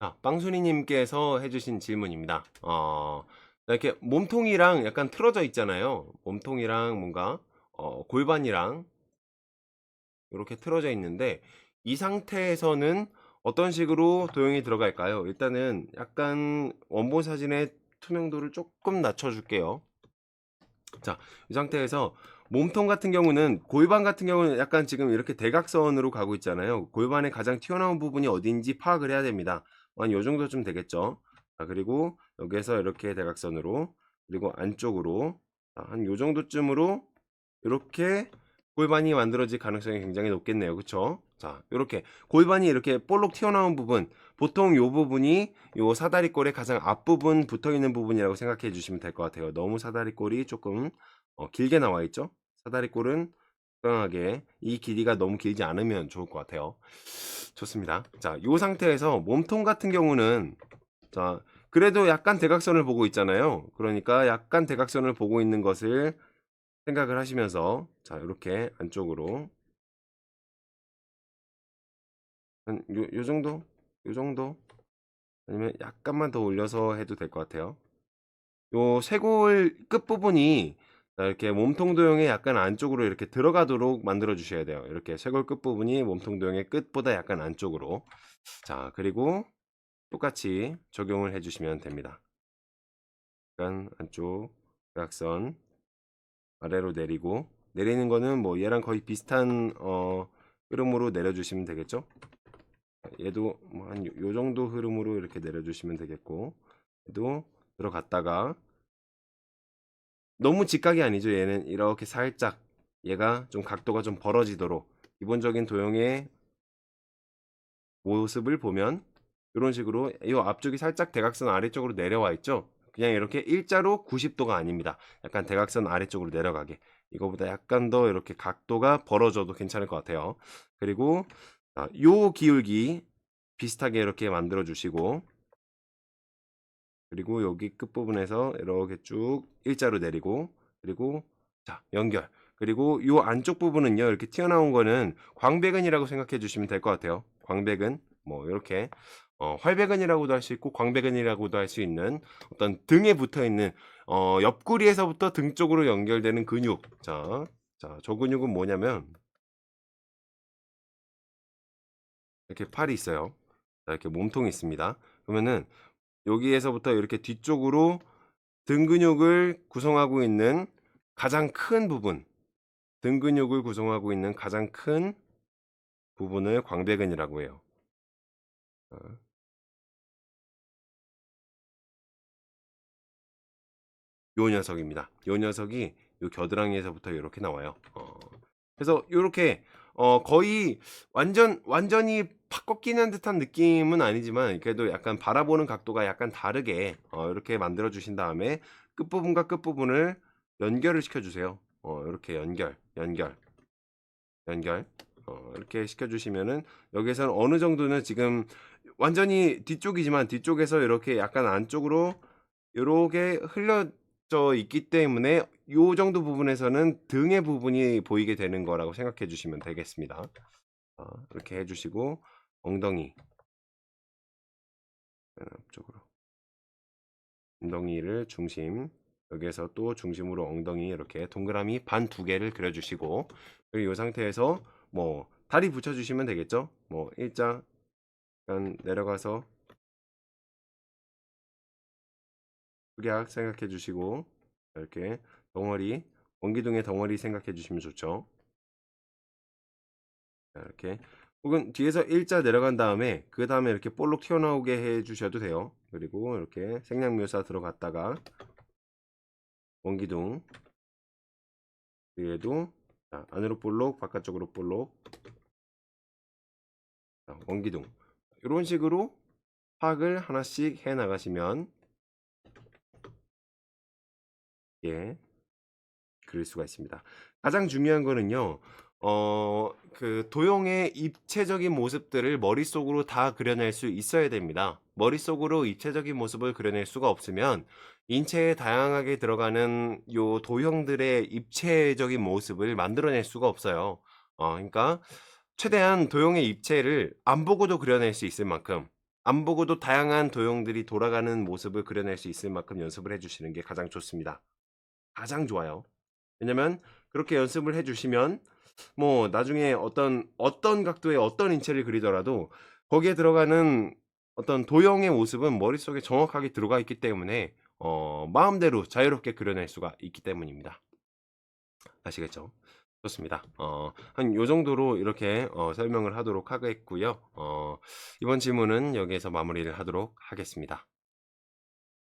자, 빵순이님께서 해주신 질문입니다. 어, 이렇게 몸통이랑 약간 틀어져 있잖아요. 몸통이랑 뭔가 어, 골반이랑 이렇게 틀어져 있는데 이 상태에서는 어떤 식으로 도형이 들어갈까요? 일단은 약간 원본 사진의 투명도를 조금 낮춰줄게요. 자, 이 상태에서 몸통 같은 경우는 골반 같은 경우는 약간 지금 이렇게 대각선으로 가고 있잖아요. 골반의 가장 튀어나온 부분이 어딘지 파악을 해야 됩니다. 한 요 정도쯤 되겠죠. 자, 그리고 여기에서 이렇게 대각선으로 그리고 안쪽으로 한 요 정도쯤으로 이렇게 골반이 만들어질 가능성이 굉장히 높겠네요. 그쵸? 자, 이렇게 골반이 이렇게 볼록 튀어나온 부분 보통 요 부분이 요 사다리꼴의 가장 앞부분 붙어 있는 부분이라고 생각해 주시면 될 것 같아요. 너무 사다리꼴이 조금 어, 길게 나와 있죠? 사다리꼴은 적당하게 이 길이가 너무 길지 않으면 좋을 것 같아요. 좋습니다. 자, 요 상태에서 몸통 같은 경우는 자, 그래도 약간 대각선을 보고 있잖아요. 그러니까 약간 대각선을 보고 있는 것을 생각을 하시면서 자, 이렇게 안쪽으로 한 요, 요 정도? 요 정도? 아니면 약간만 더 올려서 해도 될 것 같아요. 요 쇄골 끝부분이 자, 이렇게 몸통 도형의 약간 안쪽으로 이렇게 들어가도록 만들어 주셔야 돼요. 이렇게 쇄골 끝부분이 몸통 도형의 끝보다 약간 안쪽으로. 자, 그리고 똑같이 적용을 해 주시면 됩니다. 약간 안쪽 대각선 아래로 내리고 내리는 거는 뭐 얘랑 거의 비슷한 어, 흐름으로 내려 주시면 되겠죠. 얘도 뭐 한 요 정도 흐름으로 이렇게 내려 주시면 되겠고 얘도 들어갔다가 너무 직각이 아니죠. 얘는 이렇게 살짝 얘가 좀 각도가 좀 벌어지도록 기본적인 도형의 모습을 보면 이런 식으로 이 앞쪽이 살짝 대각선 아래쪽으로 내려와 있죠. 그냥 이렇게 일자로 90도가 아닙니다. 약간 대각선 아래쪽으로 내려가게. 이거보다 약간 더 이렇게 각도가 벌어져도 괜찮을 것 같아요. 그리고 자, 요 기울기 비슷하게 이렇게 만들어 주시고 그리고 여기 끝부분에서 이렇게 쭉 일자로 내리고 그리고 자 연결. 그리고 요 안쪽 부분은요 이렇게 튀어나온 거는 광배근이라고 생각해 주시면 될 것 같아요. 광배근 뭐 이렇게. 어, 활배근이라고도 할 수 있고 광배근이라고도 할 수 있는 어떤 등에 붙어 있는 어, 옆구리에서부터 등 쪽으로 연결되는 근육. 자, 자, 저 근육은 뭐냐면 이렇게 팔이 있어요. 자, 이렇게 몸통이 있습니다. 그러면은 여기에서부터 이렇게 뒤쪽으로 등 근육을 구성하고 있는 가장 큰 부분, 등 근육을 구성하고 있는 가장 큰 부분을 광배근이라고 해요. 어. 요 녀석입니다. 요 녀석이 요 겨드랑이에서부터 이렇게 나와요. 어. 그래서 이렇게 어 거의 완전 완전히 팍 꺾이는 듯한 느낌은 아니지만 그래도 약간 바라보는 각도가 약간 다르게 어 이렇게 만들어 주신 다음에 끝부분과 끝부분을 연결을 시켜 주세요. 어 이렇게 연결, 연결, 연결. 어 이렇게 시켜 주시면은 여기에서는 어느 정도는 지금 완전히 뒤쪽이지만 뒤쪽에서 이렇게 약간 안쪽으로 요렇게 흘려져 있기 때문에 요 정도 부분에서는 등의 부분이 보이게 되는 거라고 생각해 주시면 되겠습니다. 어, 이렇게 해주시고 엉덩이 앞쪽으로 엉덩이를 중심 여기에서 또 중심으로 엉덩이 이렇게 동그라미 반 두 개를 그려주시고 이 상태에서 뭐 다리 붙여주시면 되겠죠. 뭐 일자 내려가서 극약 생각해 주시고 이렇게 덩어리 원기둥의 덩어리 생각해 주시면 좋죠. 자, 이렇게 혹은 뒤에서 일자 내려간 다음에 그 다음에 이렇게 볼록 튀어나오게 해 주셔도 돼요. 그리고 이렇게 생략묘사 들어갔다가 원기둥 뒤에도 자, 안으로 볼록 바깥쪽으로 볼록 자, 원기둥 이런 식으로 파악을 하나씩 해 나가시면 예 그릴 수가 있습니다. 가장 중요한 거는요. 어, 그 도형의 입체적인 모습들을 머릿속으로 다 그려낼 수 있어야 됩니다. 머릿속으로 입체적인 모습을 그려낼 수가 없으면 인체에 다양하게 들어가는 요 도형들의 입체적인 모습을 만들어낼 수가 없어요. 어, 그러니까 최대한 도형의 입체를 안 보고도 그려낼 수 있을 만큼 안 보고도 다양한 도형들이 돌아가는 모습을 그려낼 수 있을 만큼 연습을 해주시는 게 가장 좋습니다. 가장 좋아요. 왜냐면 그렇게 연습을 해주시면 뭐 나중에 어떤 어떤 각도의 어떤 인체를 그리더라도 거기에 들어가는 어떤 도형의 모습은 머릿속에 정확하게 들어가 있기 때문에 어, 마음대로 자유롭게 그려낼 수가 있기 때문입니다. 아시겠죠? 좋습니다. 어, 한 요 정도로 이렇게 어, 설명을 하도록 하겠고요. 어, 이번 질문은 여기에서 마무리를 하도록 하겠습니다.